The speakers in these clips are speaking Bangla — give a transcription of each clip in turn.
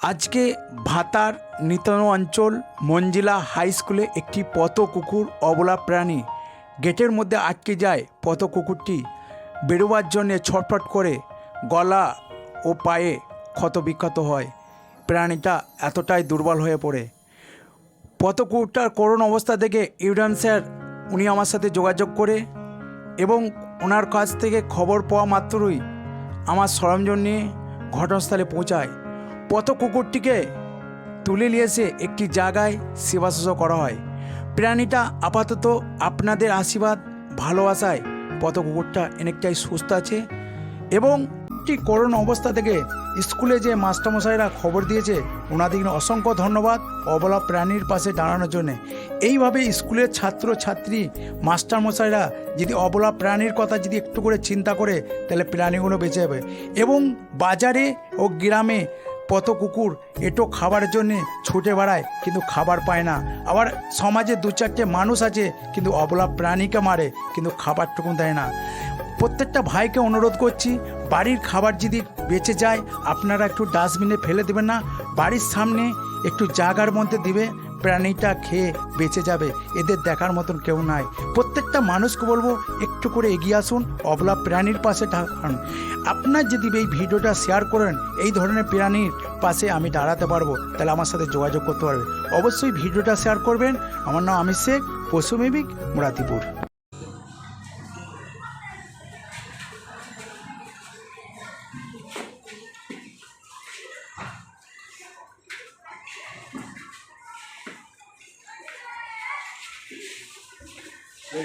আজকে ভাতার নিতন অঞ্চল মঞ্জিলা হাই স্কুলে একটি পত কুকুর অবলা প্রাণী। গেটের মধ্যে আটকে যায় পত কুকুরটি বেরোবার জন্যে ছটফট করে গলা ও পায়ে ক্ষত বিক্ষত হয়। প্রাণীটা এতটাই দুর্বল হয়ে পড়ে। পত কুকুরটার করুণ অবস্থা দেখে ইউডান স্যার উনি আমার সাথে যোগাযোগ করে এবং ওনার কাছ থেকে খবর পাওয়া মাত্রই আমার সরঞ্জাম নিয়ে ঘটনাস্থলে পৌঁছায়। পথ কুকুরটিকে তুলে নিয়ে এসে একটি জায়গায় সেবা শুশ্রূষা করা হয়। প্রাণীটা আপাতত আপনাদের আশীর্বাদ, ভালোবাসায় পথ কুকুরটা অনেকটাই সুস্থ আছে এবং একটি করোন অবস্থা থেকে স্কুলে যে মাস্টারমশাইরা খবর দিয়েছে, ওনাদের অসংখ্য ধন্যবাদ অবলা প্রাণীর পাশে দাঁড়ানোর জন্য। এইভাবে স্কুলের ছাত্র ছাত্রী মাস্টারমশাইরা যদি অবলা প্রাণীর কথা যদি একটু করে চিন্তা করে, তাহলে প্রাণীগুলো বেঁচে যাবে। এবং বাজারে ও গ্রামে পথ কুকুর এটো খাবারের জন্যে ছুটে বেড়ায়, কিন্তু খাবার পায় না। আবার সমাজে দু চারটে মানুষ আছে, কিন্তু অবলা প্রাণীকে মারে, কিন্তু খাবারটুকু দেয় না। প্রত্যেকটা ভাইকে অনুরোধ করছি বাড়ির খাবার যদি বেঁচে যায়, আপনারা একটু ডাস্টবিনে ফেলে দেবেন না, বাড়ির সামনে একটু জাগার মধ্যে দিবে, প্রাণীটা খেয়ে বেঁচে যাবে, এদের দেখার মতন কেউ নাই। প্রত্যেকটা মানুষকে বলব, একটু করে এগিয়ে আসুন, অবলা প্রাণীর পাশে দাঁড়ান আপনার যদি এই ভিডিওটা শেয়ার করেন, এই ধরনের প্রাণীর পাশে আমি দাঁড়াতে পারব, তাহলে আমার সাথে যোগাযোগ করতে পারবে। অবশ্যই ভিডিওটা শেয়ার করবেন। আমার নাম আমির শেখ পশুমেবিক মুরাদিপুর। এই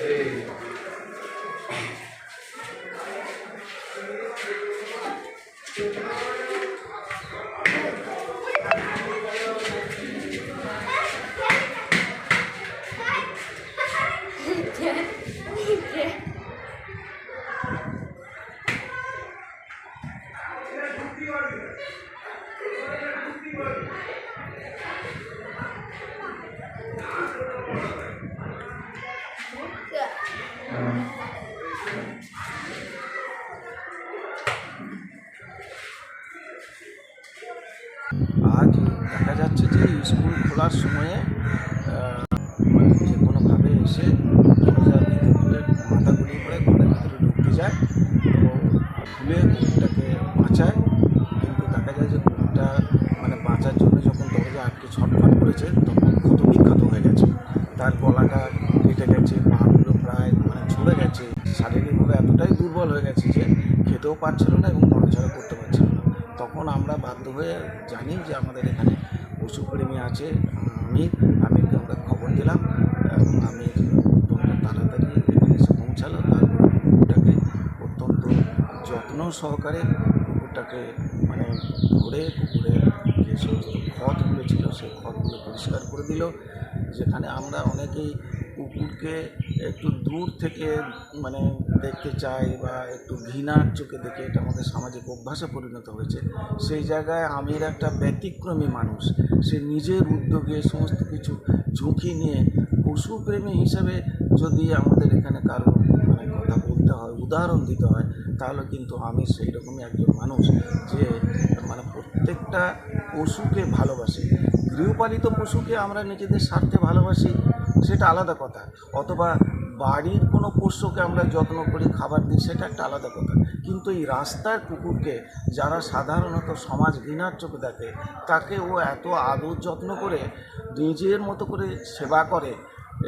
对 দেখা স্কুল খোলার সময়ে মানে যে কোনোভাবে এসে দরজার ভিতরে মাথা গুলি করে ঘরের ভিতরে ঢুকতে যায়। তো খুলে কুকুরটাকে বাঁচায়। কিন্তু দেখা যায় যে কুকুরটা মানে বাঁচার জন্য যখন দরজা আটকে ছটফট করেছে, তখন ক্ষত বিক্ষত হয়ে গেছে। তার গলাটা কেটে গেছে, পাগুলো প্রায় মানে ছুড়ে গেছে। শারীরিকভাবে এতটাই দুর্বল হয়ে গেছে যে খেতেও পারছিল না এবং নড়াচড়া করতে পারছিল না। তখন আমরা বাধ্য হয়ে জানি যে আমাদের এখানে পশুপ্রেমী আছে, আমি আমরা খবর দিলাম, এবং আমি তাড়াতাড়ি এসে পৌঁছালো, তারপর কুকুরটাকে অত্যন্ত যত্ন সহকারে কুকুরটাকে মানে ধরে কুকুরের যে সমস্ত খতগুলো ছিল, সেই খতগুলো পরিষ্কার করে দিল। যেখানে আমরা অনেকেই কুকুরকে একটু দূর থেকে মানে দেখতে চাই বা একটু ঘৃণার চোখে দেখে এটা আমাদের সামাজিক অভ্যাসে পরিণত হয়েছে। সেই জায়গায় আমির একটা ব্যতিক্রমী মানুষ। সে নিজের উদ্যোগে সমস্ত কিছু ঝুঁকি নিয়ে পশুপ্রেমী হিসাবে যদি আমাদের এখানে কারও মানে কথা বলতে হয়, উদাহরণ দিতে হয়, তাহলে কিন্তু আমি সেই রকমই একজন মানুষ যে মানে প্রত্যেকটা পশুকে ভালোবাসে। গৃহপালিত পশুকে আমরা নিজেদের স্বার্থে ভালোবাসি সেটা আলাদা কথা। অথবা বাড়ির কোনো পোষ্যকে আমরা যত্ন করি খাবার দিই সেটা একটা আলাদা কথা। কিন্তু এই রাস্তার কুকুরকে যারা সাধারণত সমাজ ঘৃণার চোখে দেখে তাকে ও এত আদর যত্ন করে নিজের মতো করে সেবা করে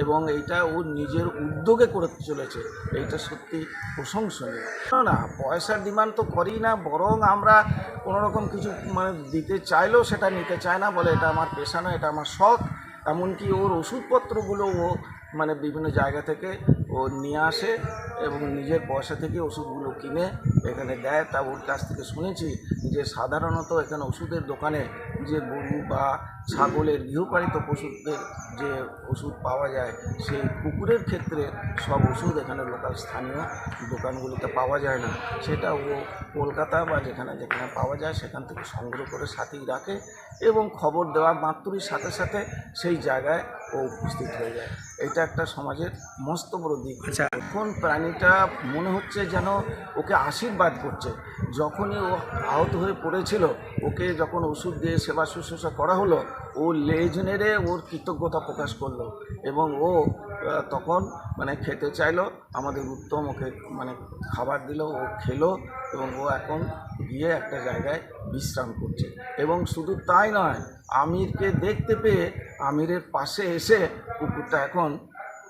এবং এইটা ও নিজের উদ্যোগে করে চলেছে এইটা সত্যি প্রশংসনীয়। না, পয়সার ডিমান্ড তো করি না বরং আমরা কোনো রকম কিছু মানে দিতে চাইলেও সেটা নিতে চায় না বলে এটা আমার পেশা না এটা আমার শখ। এমনকি ওর ওষুধপত্রগুলো ও মানে বিভিন্ন জায়গা থেকে ও নিয়ে আসে এবং নিজের পয়সা থেকে ওষুধগুলো কিনে এখানে দেয়। তা ওর কাছ থেকে শুনেছি যে সাধারণত এখানে ওষুধের দোকানে যে গরু বা ছাগলের গৃহপালিত পশুদের যে ওষুধ পাওয়া যায় সেই কুকুরের ক্ষেত্রে সব ওষুধ এখানে লোকাল স্থানীয় দোকানগুলিতে পাওয়া যায় না সেটা ও কলকাতা বা যেখানে যেখানে পাওয়া যায় সেখান থেকে সংগ্রহ করে সাথেই রাখে এবং খবর দেওয়া মাত্রই সাথে সাথে সেই জায়গায় ও উপস্থিত হয়ে যায়। এটা একটা সমাজের মস্ত বড় দিক। আচ্ছা। এখন প্রাণীটা মনে হচ্ছে যেন ওকে আশীর্বাদ করছে। যখনই ও আহত হয়ে পড়েছিল, ওকে যখন ওষুধ দিয়ে সেবা শুশ্রূষা করা হলো, ও লেজ নেড়ে ওর কৃতজ্ঞতা প্রকাশ করল এবং ও তখন মানে খেতে চাইলো, আমাদের উত্তম ওকে মানে খাবার দিল, ও খেলো এবং ও এখন গিয়ে একটা জায়গায় বিশ্রাম করছে। এবং শুধু তাই নয়, আমিরকে দেখতে পেয়ে আমিরের পাশে এসে কুকুরটা এখন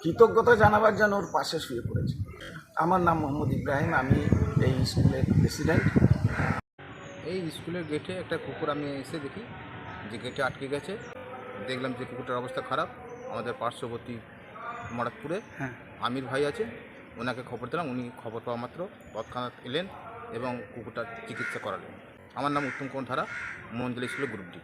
কৃতজ্ঞতা জানাবার জন্য ওর পাশে শুয়ে পড়েছে। আমার নাম মোহাম্মদ ইব্রাহিম আমি এই স্কুলের প্রেসিডেন্ট এই স্কুলের গেটে একটা কুকুর আমি এসে দেখি যে গেটে আটকে গেছে। দেখলাম যে কুকুরটার অবস্থা খারাপ। আমাদের পার্শ্ববর্তী মরাদপুরে হ্যাঁ। আমির ভাই আছে ওনাকে খবর দিলাম উনি খবর পাওয়া মাত্র তৎক্ষণাৎ এলেন এবং কুকুরটার চিকিৎসা করালেন। আমার নাম উত্তম কুমার ধারা মঞ্জলি স্কুলের গ্রুপ ডি